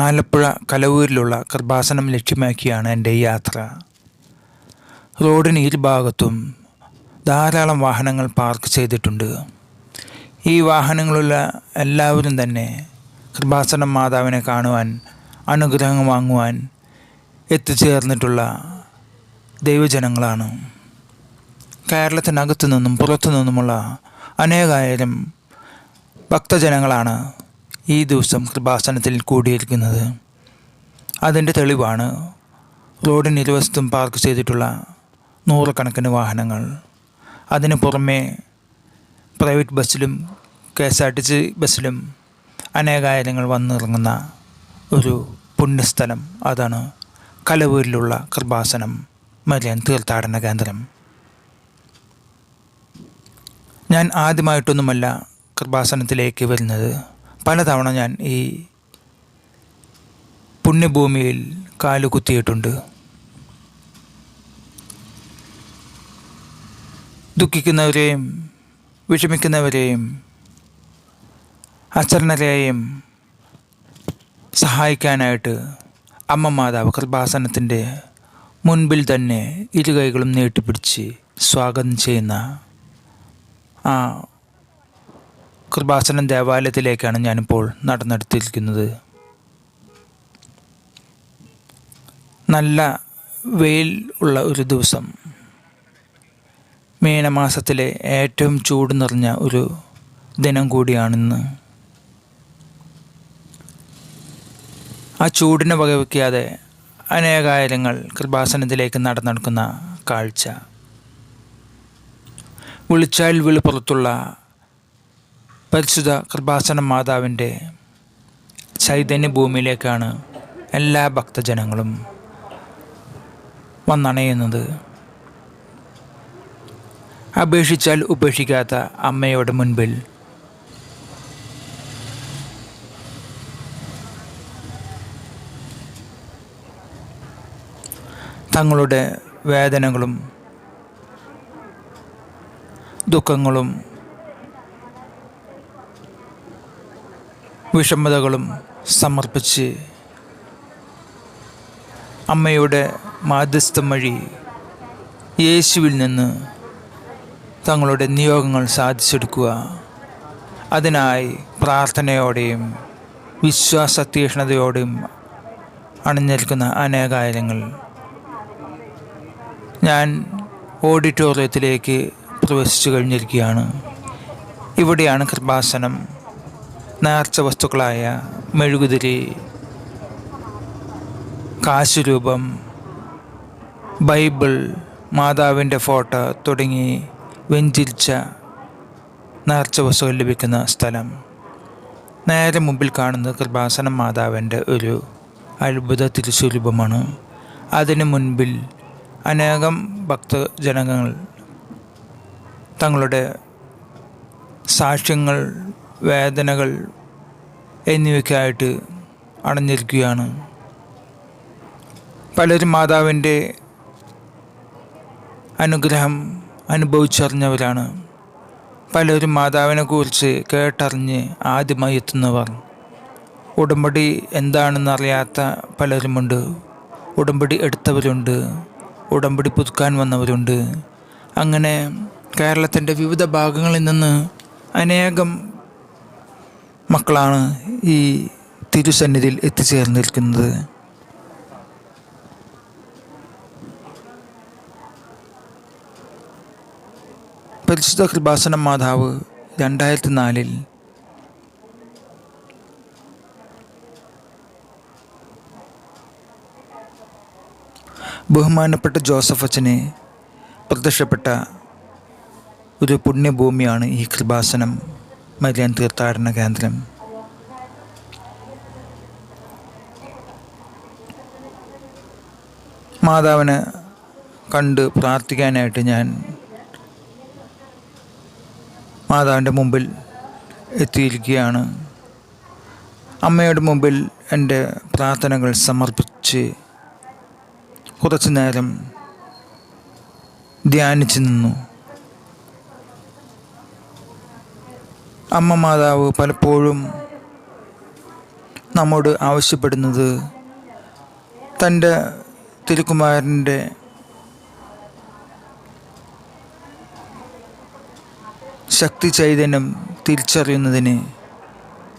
ആലപ്പുഴ കലവൂരിലുള്ള കൃപാസനം ലക്ഷ്യമാക്കിയാണ് എന്റെ യാത്ര. റോഡിന് ഇരുഭാഗത്തും ധാരാളം വാഹനങ്ങൾ പാർക്ക് ചെയ്തിട്ടുണ്ട്. ഈ വാഹനങ്ങളുള്ള എല്ലാവരും തന്നെ കൃപാസനം മാതാവിനെ കാണുവാൻ അനുഗ്രഹം വാങ്ങുവാൻ എത്തിച്ചേർന്നിട്ടുള്ള ദൈവജനങ്ങളാണ്. കേരളത്തിനകത്തു നിന്നും പുറത്തു നിന്നുമുള്ള അനേകായിരം ഭക്തജനങ്ങളാണ് ഈ ദിവസം കൃപാസനത്തിൽ കൂടിയിരിക്കുന്നത്. അതിന്റെ തെളിവാണ് റോഡിന് ഇരുവശത്തും പാർക്ക് ചെയ്തിട്ടുള്ള നൂറുകണക്കിന് വാഹനങ്ങൾ. അതിന് പുറമെ private ബസ്സിലും K S R T C ബസ്സിലും അനേകായിരങ്ങൾ വന്നിറങ്ങുന്ന ഒരു പുണ്യസ്ഥലം. അതാണ് കലവൂരിലുള്ള കൃപാസനം മരിയൻ തീർത്ഥാടന കേന്ദ്രം. ഞാൻ ആദ്യമായിട്ടൊന്നുമല്ല കൃപാസനത്തിലേക്ക് വരുന്നത്. പലതവണ ഞാൻ ഈ പുണ്യഭൂമിയിൽ കാലുകുത്തിയിട്ടുണ്ട് ദുഃഖിക്കുന്നവരെയും വിഷമിക്കുന്നവരെയും അച്ചരണരെയും സഹായിക്കാനായിട്ട് അമ്മ മാതാവ് കൃപാസനത്തിന്റെ മുൻപിൽ തന്നെ ഇരുകൈകളും നീട്ടിപ്പിടിച്ച് സ്വാഗതം ചെയ്യുന്ന ആ കൃപാസനം ദേവാലയത്തിലേക്കാണ് ഞാനിപ്പോൾ നടന്നെടുത്തിരിക്കുന്നത്. നല്ല വെയിൽ ഉള്ള ഒരു ദിവസം. മീനമാസത്തിലെ ഏറ്റവും ചൂട് നിറഞ്ഞ ഒരു ദിനം കൂടിയാണിന്ന്. ആ ചൂടിനെ വകവയ്ക്കാതെ അനേകായിരങ്ങൾ കൃപാസനത്തിലേക്ക് നടന്നെടുക്കുന്ന കാഴ്ച. വിളിച്ചാൽ വിളിപ്പുറത്തുള്ള പരിശുദ്ധ കൃപാസന മാതാവിന്റെ ചൈതന്യ ഭൂമിയിലേക്കാണ് എല്ലാ ഭക്തജനങ്ങളും വന്നണയുന്നത്. അപേക്ഷിച്ചാൽ ഉപേക്ഷിക്കാത്ത അമ്മയുടെ മുൻപിൽ തങ്ങളുടെ വേദനകളും ദുഃഖങ്ങളും വിഷമതകളും സമർപ്പിച്ച് അമ്മയുടെ മാധ്യസ്ഥം വഴി യേശുവിൽ നിന്ന് തങ്ങളുടെ നിയോഗങ്ങൾ സാധിച്ചെടുക്കുക. അതിനായി പ്രാർത്ഥനയോടെയും വിശ്വാസ തീക്ഷ്ണതയോടെയും അണിഞ്ഞേൽക്കുന്ന അനേകായിരങ്ങൾ ഞാൻ ഓഡിറ്റോറിയത്തിലേക്ക് പ്രവേശിച്ചു കഴിഞ്ഞിരിക്കുകയാണ്. ഇവിടെയാണ് കൃപാസനം. നേർച്ച വസ്തുക്കളായ മെഴുകുതിരി കാശുരൂപം ബൈബിൾ മാതാവിന്റെ ഫോട്ടോ തുടങ്ങി വെഞ്ചിരിച്ച നേർച്ച വസ്തുക്കൾ ലഭിക്കുന്ന സ്ഥലം. നേരെ മുമ്പിൽ കാണുന്നത് കൃപാസനം മാതാവിന്റെ ഒരു അത്ഭുത തിരുസ്വരൂപമാണ്. അതിനു മുൻപിൽ അനേകം ഭക്തജനങ്ങൾ തങ്ങളുടെ സാക്ഷ്യങ്ങൾ വേദനകൾ എന്നിവയ്ക്കായിട്ട് അണഞ്ഞിരിക്കുകയാണ് പലരും മാതാവിന്റെ അനുഗ്രഹം അനുഭവിച്ചറിഞ്ഞവരാണ്. പലരും മാതാവിനെക്കുറിച്ച് കേട്ടറിഞ്ഞ് ആദ്യമായി എത്തുന്നവർ. ഉടമ്പടി എന്താണെന്നറിയാത്ത പലരുമുണ്ട്. ഉടമ്പടി എടുത്തവരുണ്ട്. ഉടമ്പടി പുതുക്കാൻ വന്നവരുണ്ട്. അങ്ങനെ കേരളത്തിന്റെ വിവിധ ഭാഗങ്ങളിൽ നിന്ന് അനേകം മക്കളാണ് ഈ തിരുസന്നിധിയിൽ എത്തിച്ചേർന്നിരിക്കുന്നത്. പരിശുദ്ധ കൃപാസനം മാതാവ് രണ്ടായിരത്തി നാലിൽ ബഹുമാനപ്പെട്ട ജോസഫ് അച്ഛനെ പ്രത്യക്ഷപ്പെട്ട ഒരു പുണ്യഭൂമിയാണ് ഈ കൃപാസനം. മരിയാൻ തീർത്ഥാടന കേന്ദ്രം. മാതാവിനെ കണ്ട് പ്രാർത്ഥിക്കാനായിട്ട് ഞാൻ മാതാവിന്റെ മുമ്പിൽ എത്തിയിരിക്കുകയാണ്. അമ്മയുടെ മുമ്പിൽ എന്റെ പ്രാർത്ഥനകൾ സമർപ്പിച്ച് കുറച്ചു നേരം ധ്യാനിച്ചു നിന്നു. അമ്മ മാതാവ് പലപ്പോഴും നമ്മോട് ആവശ്യപ്പെടുന്നത് തന്റെ തിരുക്കുമാരന്റെ ശക്തി ചൈതന്യം തിരിച്ചറിയുന്നതിന്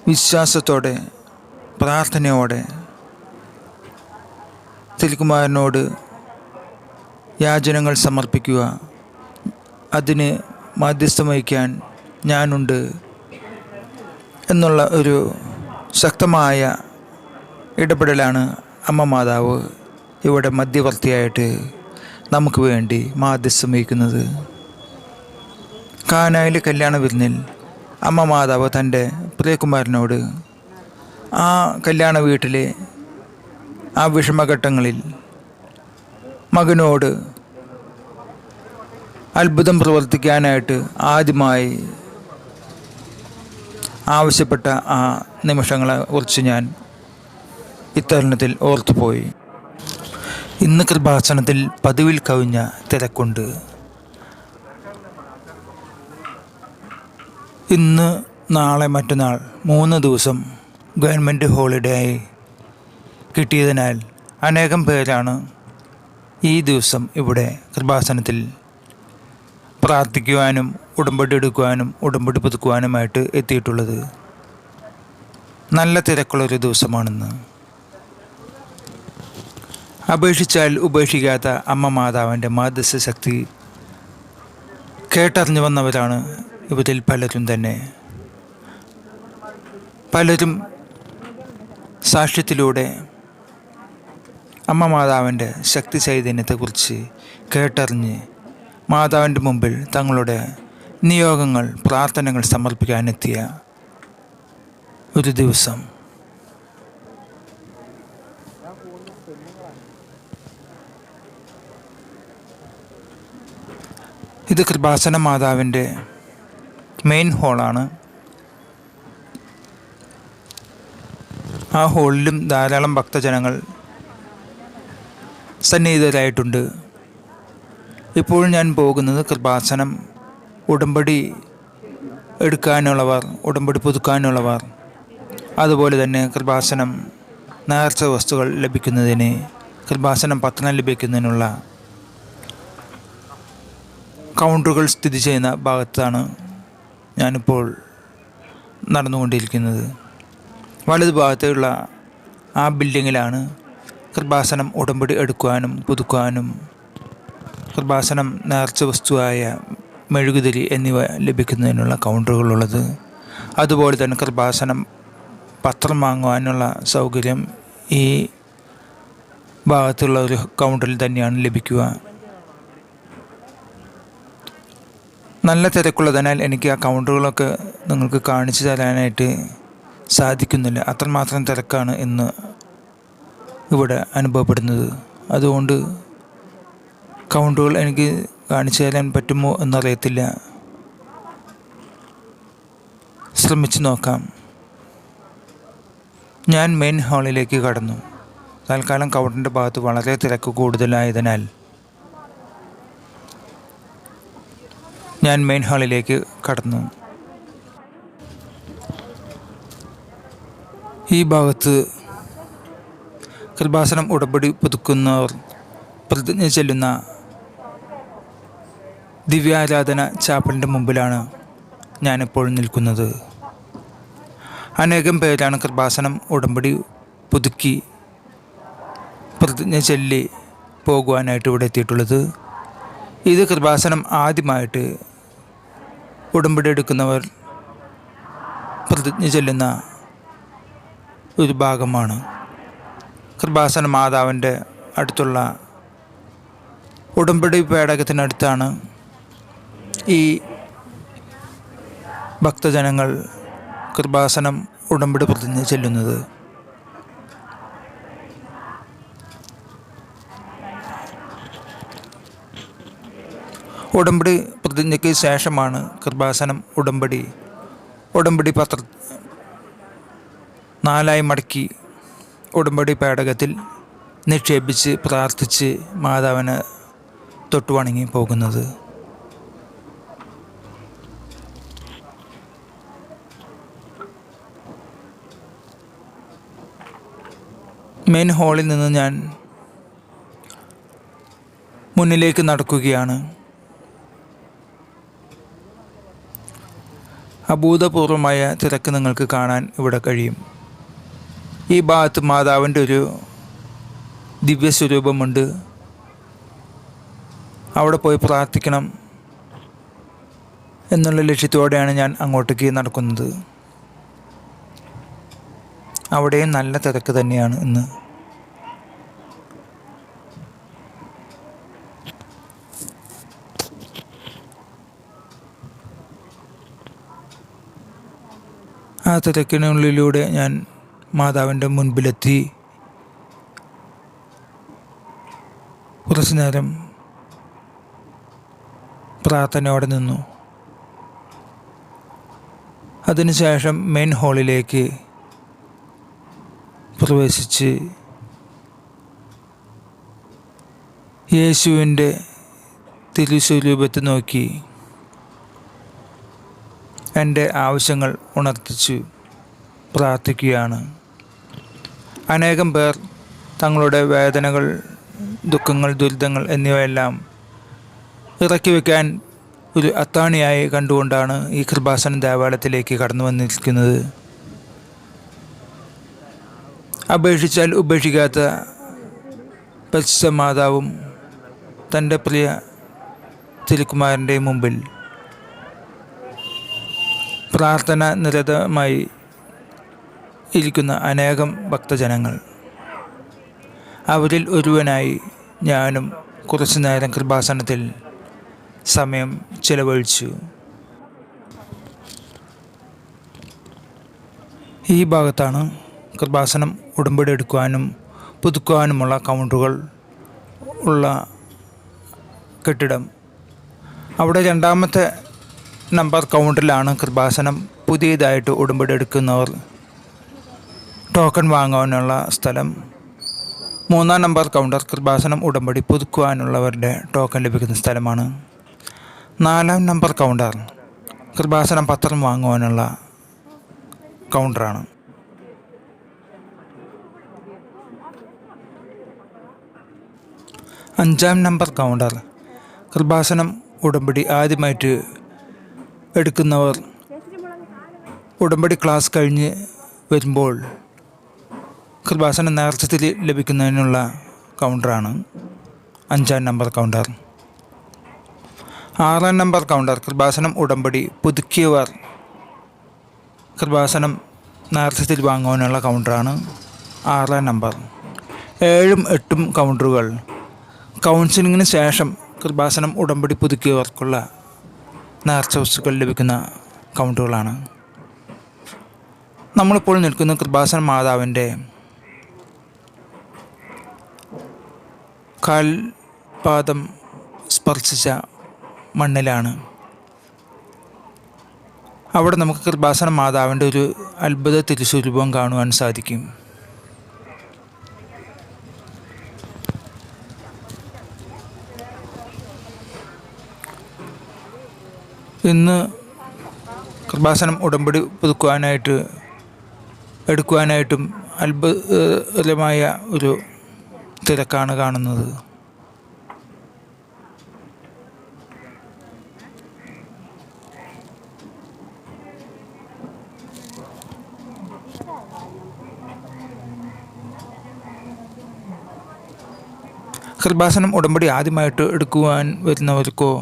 വിശ്വാസത്തോടെ പ്രാർത്ഥനയോടെ തിരുക്കുമാരനോട് യാചനകൾ സമർപ്പിക്കുക. അതിന് മാധ്യസ്ഥം വഹിക്കാൻ ഞാനുണ്ട്. എന്നുള്ള ഒരു ശക്തമായ ഇടപെടലാണ് അമ്മ മാതാവ് ഇവിടെ മധ്യവർത്തിയായിട്ട് നമുക്ക് വേണ്ടി മാധ്യസ്ഥം വഹിക്കുന്നത് കാനായിലെ കല്യാണ വിരുന്നിൽ അമ്മ മാതാവ് തന്റെ പ്രിയകുമാരനോട് ആ കല്യാണ വീട്ടിലെ ആ വിഷമഘട്ടങ്ങളിൽ മകനോട് അത്ഭുതം പ്രവർത്തിക്കാനായിട്ട് ആദ്യമായി ആവശ്യപ്പെട്ട ആ നിമിഷങ്ങളെ കുറിച്ച് ഞാൻ ഇത്തരുണത്തിൽ ഓർത്തുപോയി. ഇന്ന് കൃപാസനത്തിൽ പതിവിൽ കവിഞ്ഞ തിരക്കുണ്ട്. ഇന്ന് നാളെ മറ്റന്നാൾ മൂന്ന് ദിവസം ഗവൺമെന്റ് ഹോളിഡേ ആയി കിട്ടിയതിനാൽ അനേകം പേരാണ് ഈ ദിവസം ഇവിടെ കൃപാസനത്തിൽ പ്രാർത്ഥിക്കുവാനും ഉടമ്പടി എടുക്കുവാനും ഉടമ്പടി പുതുക്കുവാനുമായിട്ട് എത്തിയിട്ടുള്ളത്. നല്ല തിരക്കുള്ളൊരു ദിവസമാണെന്ന്. അപേക്ഷിച്ചാൽ ഉപേക്ഷിക്കാത്ത അമ്മ മാതാവിന്റെ മാധ്യസ്ഥ ശക്തി കേട്ടറിഞ്ഞു വന്നവരാണ് ഇവരിൽ പലരും തന്നെ. പലരും സാക്ഷ്യത്തിലൂടെ അമ്മ മാതാവിന്റെ ശക്തി ചൈതന്യത്തെക്കുറിച്ച് കേട്ടറിഞ്ഞ് മാതാവിന്റെ മുമ്പിൽ തങ്ങളുടെ നിയോഗങ്ങൾ പ്രാർത്ഥനകൾ സമർപ്പിക്കാനെത്തിയ ഒരു ദിവസം. ഇത് കൃപാസന മാതാവിന്റെ മെയിൻ ഹോളാണ്. ആ ഹോളിലും ധാരാളം ഭക്തജനങ്ങൾ സന്നിഹിതരായിട്ടുണ്ട്. ഇപ്പോൾ ഞാൻ പോകുന്നത് കൃപാസനം ഉടമ്പടി എടുക്കാനുള്ളവർ ഉടമ്പടി പുതുക്കാനുള്ളവർ. അതുപോലെ തന്നെ കൃപാസനം നേർച്ച വസ്തുക്കൾ ലഭിക്കുന്നതിന് കൃപാസനം പത്രം ലഭിക്കുന്നതിനുള്ള കൗണ്ടറുകൾ സ്ഥിതി ചെയ്യുന്ന ഭാഗത്താണ് ഞാനിപ്പോൾ നടന്നുകൊണ്ടിരിക്കുന്നത്. വലതു ഭാഗത്തുള്ള ആ ബിൽഡിങ്ങിലാണ് കൃപാസനം ഉടമ്പടി എടുക്കുവാനും പുതുക്കുവാനും കൃപാസനം നേർച്ച വസ്തുവായ മെഴുകുതിരി എന്നിവ ലഭിക്കുന്നതിനുള്ള കൗണ്ടറുകളുള്ളത്. അതുപോലെ തന്നെ കൃപാസനം പത്രം വാങ്ങുവാനുള്ള സൗകര്യം ഈ ഭാഗത്തുള്ള ഒരു കൗണ്ടറിൽ തന്നെയാണ് ലഭിക്കുക. നല്ല തിരക്കുള്ളതിനാൽ എനിക്ക് ആ കൗണ്ടറുകളൊക്കെ നിങ്ങൾക്ക് കാണിച്ചു തരാനായിട്ട് സാധിക്കുന്നില്ല. അത്രമാത്രം തിരക്കാണ് ഇന്ന് ഇവിടെ അനുഭവപ്പെടുന്നത്. അതുകൊണ്ട് കൗണ്ടറുകൾ എനിക്ക് കാണിച്ചു തരാൻ പറ്റുമോ എന്നറിയത്തില്ല. ശ്രമിച്ചു നോക്കാം. ഞാൻ മെയിൻ ഹാളിലേക്ക് കടന്നു. തൽക്കാലം കൗണ്ടറിന്റെ ഭാഗത്ത് വളരെ തിരക്ക് കൂടുതലായതിനാൽ ഞാൻ മെയിൻ ഹാളിലേക്ക് കടന്നു. ഈ ഭാഗത്ത് കൃപാസനം ഉടപടി പുതുക്കുന്നവർ പ്രതിജ്ഞ ചെല്ലുന്ന ദിവ്യാരാധന ചാപ്പലിന്റെ മുമ്പിലാണ് ഞാനിപ്പോൾ നിൽക്കുന്നത്. അനേകം പേരാണ് കൃപാസനം ഉടമ്പടി പുതുക്കി പ്രതിജ്ഞ ചൊല്ലി പോകുവാനായിട്ട് ഇവിടെ എത്തിയിട്ടുള്ളത്. ഇത് കൃപാസനം ആദ്യമായിട്ട് ഉടമ്പടി എടുക്കുന്നവർ പ്രതിജ്ഞ ചൊല്ലുന്ന ഒരു ഭാഗമാണ്. കൃപാസന മാതാവിന്റെ അടുത്തുള്ള ഉടമ്പടി പേടകത്തിനടുത്താണ് ഈ ഭക്തജനങ്ങൾ കൃപാസനം ഉടമ്പടി പ്രതിജ്ഞ ചെല്ലുന്നത്. ഉടമ്പടി പ്രതിജ്ഞയ്ക്ക് ശേഷമാണ് കൃപാസനം ഉടമ്പടി. ഉടമ്പടി പത്ര നാലായി മടക്കി ഉടമ്പടി പേടകത്തിൽ നിക്ഷേപിച്ച് പ്രാർത്ഥിച്ച് മാതാവിനെ തൊട്ടുവണങ്ങി പോകുന്നത്. മെയിൻ ഹാളിൽ നിന്ന് ഞാൻ മുന്നിലേക്ക് നടക്കുകയാണ്. അഭൂതപൂർവമായ തിരക്ക് നിങ്ങൾക്ക് കാണാൻ ഇവിടെ കഴിയും. ഈ ഭാഗത്ത് മാതാവിന്റെ ഒരു ദിവ്യസ്വരൂപമുണ്ട്. അവിടെ പോയി പ്രാർത്ഥിക്കണം എന്നുള്ള ലക്ഷ്യത്തോടെയാണ് ഞാൻ അങ്ങോട്ടേക്ക് നടക്കുന്നത്. അവിടെയും നല്ല തിരക്ക് തന്നെയാണ് ഇന്ന്. ആ തിരക്കിനുള്ളിലൂടെ ഞാൻ മാതാവിന്റെ മുൻപിലെത്തി. കുറച്ചു നേരം പ്രാർത്ഥനയോടെ നിന്നു. അതിനുശേഷം മെയിൻ ഹാളിലേക്ക് പ്രവേശിച്ച് യേശുവിന്റെ തിരുസ്വരൂപത്തെ നോക്കി എന്റെ ആവശ്യങ്ങൾ ഉണർത്തിച്ചു പ്രാർത്ഥിക്കുകയാണ്. അനേകം പേർ തങ്ങളുടെ വേദനകൾ ദുഃഖങ്ങൾ ദുരിതങ്ങൾ എന്നിവയെല്ലാം ഇറക്കി വയ്ക്കാൻ ഒരു അത്താണിയായി കണ്ടുകൊണ്ടാണ് ഈ കൃപാസന ദേവാലയത്തിലേക്ക് കടന്നു വന്നിരിക്കുന്നത്. അപേക്ഷിച്ചാൽ ഉപേക്ഷിക്കാത്ത പരിശുദ്ധ മാതാവും തന്റെ പ്രിയ തിരുക്കുമാരന്റെ മുമ്പിൽ പ്രാർത്ഥന നിരതമായി ഇരിക്കുന്ന അനേകം ഭക്തജനങ്ങൾ. അവരിൽ ഒരുവനായി ഞാനും കുറച്ചു നേരം കൃപാസനത്തിൽ സമയം ചിലവഴിച്ചു. ഈ ഭാഗത്താണ് കൃപാസനം ഉടമ്പടി എടുക്കുവാനും പുതുക്കുവാനുമുള്ള കൗണ്ടറുകൾ ഉള്ള കെട്ടിടം. അവിടെ രണ്ടാമത്തെ നമ്പർ കൗണ്ടറിലാണ് കൃപാസനം പുതിയതായിട്ട് ഉടമ്പടി എടുക്കുന്നവർ ടോക്കൺ വാങ്ങുവാനുള്ള സ്ഥലം. മൂന്നാം നമ്പർ കൗണ്ടർ കൃപാസനം ഉടമ്പടി പുതുക്കുവാനുള്ളവരുടെ ടോക്കൺ ലഭിക്കുന്ന സ്ഥലമാണ്. നാലാം നമ്പർ കൗണ്ടർ കൃപാസനം പത്രം വാങ്ങുവാനുള്ള കൗണ്ടറാണ്. അഞ്ചാം നമ്പർ കൗണ്ടർ. കൃപാസനം ഉടമ്പടി ആദ്യമായിട്ട് എടുക്കുന്നവർ ഉടമ്പടി ക്ലാസ് കഴിഞ്ഞ് വരുമ്പോൾ കൃപാസനം നേർച്ചത്തിൽ ലഭിക്കുന്നതിനുള്ള കൗണ്ടറാണ് അഞ്ചാം നമ്പർ കൗണ്ടർ. ആറാം നമ്പർ കൗണ്ടർ കൃപാസനം ഉടമ്പടി പുതുക്കിയവർ കൃപാസനം നേർച്ചത്തിൽ വാങ്ങുവാനുള്ള കൗണ്ടറാണ് ആറാം നമ്പർ. ഏഴും എട്ടും കൗണ്ടറുകൾ കൗൺസിലിങ്ങിന് ശേഷം കൃപാസനം ഉടമ്പടി പുതുക്കിയവർക്കുള്ള നേർച്ച വസ്തുക്കൾ ലഭിക്കുന്ന കൗണ്ടറുകളാണ്. നമ്മളിപ്പോൾ നിൽക്കുന്ന കൃപാസന മാതാവിന്റെ കാൽപാദം സ്പർശിച്ച മണ്ണിലാണ്. അവിടെ നമുക്ക് കൃപാസന മാതാവിന്റെ ഒരു അത്ഭുത തിരുസ്വരൂപം കാണുവാൻ സാധിക്കും. ഇന്ന് കൃപാസനം ഉടമ്പടി പുതുക്കുവാനായിട്ട് എടുക്കുവാനായിട്ടും അത്ഭുതമായ ഒരു തിരക്കാണ് കാണുന്നത്. കൃപാസനം ഉടമ്പടി ആദ്യമായിട്ട് എടുക്കുവാൻ വരുന്നവർക്കോ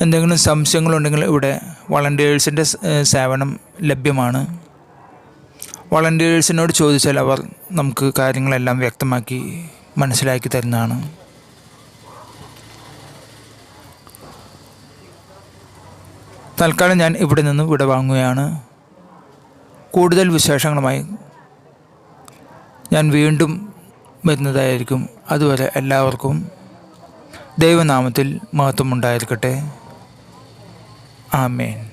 എന്തെങ്കിലും സംശയങ്ങളുണ്ടെങ്കിൽ ഇവിടെ വളണ്ടിയേഴ്സിന്റെ സേവനം ലഭ്യമാണ്. വളണ്ടിയേഴ്സിനോട് ചോദിച്ചാൽ അവർ നമുക്ക് കാര്യങ്ങളെല്ലാം വ്യക്തമാക്കി മനസ്സിലാക്കി തരുന്നതാണ്. തൽക്കാലം ഞാൻ ഇവിടെ നിന്ന് വിട വാങ്ങുകയാണ്. കൂടുതൽ വിശേഷങ്ങളുമായി ഞാൻ വീണ്ടും വരുന്നതായിരിക്കും. അതുവരെ എല്ലാവർക്കും ദൈവനാമത്തിൽ മഹത്വമുണ്ടായിരിക്കട്ടെ. Amen.